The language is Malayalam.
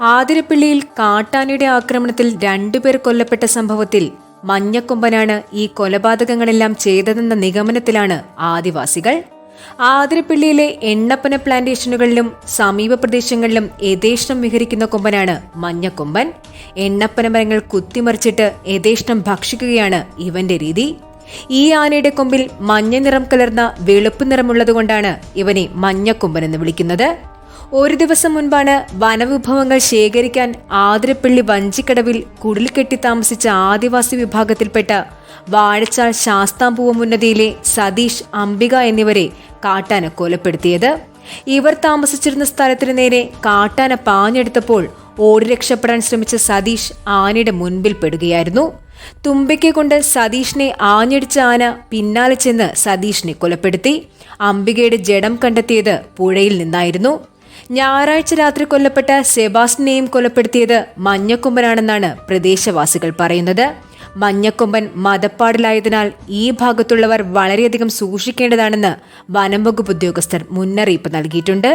ആതിരപ്പള്ളിയിൽ കാട്ടാനയുടെ ആക്രമണത്തിൽ രണ്ടുപേർ കൊല്ലപ്പെട്ട സംഭവത്തിൽ മഞ്ഞക്കൊമ്പനാണ് ഈ കൊലപാതകങ്ങളെല്ലാം ചെയ്തതെന്ന നിഗമനത്തിലാണ് ആദിവാസികൾ. ആതിരപ്പള്ളിയിലെ എണ്ണപ്പന പ്ലാന്റേഷനുകളിലും സമീപ പ്രദേശങ്ങളിലും യഥേഷ്ടം വിഹരിക്കുന്ന കൊമ്പനാണ് മഞ്ഞക്കൊമ്പൻ. എണ്ണപ്പന മരങ്ങൾ കുത്തിമറിച്ചിട്ട് യഥേഷ്ടം ഭക്ഷിക്കുകയാണ് ഇവന്റെ രീതി. ഈ ആനയുടെ കൊമ്പിൽ മഞ്ഞ നിറം കലർന്ന വെളുപ്പ് നിറമുള്ളതുകൊണ്ടാണ് ഇവനെ മഞ്ഞക്കൊമ്പൻ എന്ന് വിളിക്കുന്നത്. ഒരു ദിവസം മുൻപാണ് വനവിഭവങ്ങൾ ശേഖരിക്കാൻ ആതിരപ്പള്ളി വഞ്ചിക്കടവിൽ കുടിൽ കെട്ടി താമസിച്ച ആദിവാസി വിഭാഗത്തിൽപ്പെട്ട വാഴച്ചാൽ ശാസ്താംപൂവ മുന്നതിയിലെ സതീഷ് അംബിക എന്നിവരെ കാട്ടാന കൊലപ്പെടുത്തിയത് ഇവർ താമസിച്ചിരുന്ന സ്ഥലത്തിന് നേരെ കാട്ടാന പാഞ്ഞെടുത്തപ്പോൾ ഓടി രക്ഷപ്പെടാൻ ശ്രമിച്ച സതീഷ് ആനയുടെ മുൻപിൽ പെടുകയായിരുന്നു. തുമ്പിക്കെ കൊണ്ട് സതീഷിനെ ആഞ്ഞടിച്ച ആന പിന്നാലെ ചെന്ന് സതീഷിനെ കൊലപ്പെടുത്തി. അംബികയുടെ ജഡം കണ്ടെത്തിയത് പുഴയിൽ നിന്നായിരുന്നു. ഞായറാഴ്ച രാത്രി കൊല്ലപ്പെട്ട സെബാസ്റ്റിനെയും കൊലപ്പെടുത്തിയത് മഞ്ഞക്കൊമ്പനാണെന്നാണ് പ്രദേശവാസികൾ പറയുന്നത്. മഞ്ഞക്കൊമ്പൻ മതപ്പാടിലായതിനാൽ ഈ ഭാഗത്തുള്ളവർ വളരെയധികം സൂക്ഷിക്കേണ്ടതാണെന്ന് വനം വകുപ്പ് ഉദ്യോഗസ്ഥർ മുന്നറിയിപ്പ് നൽകിയിട്ടുണ്ട്.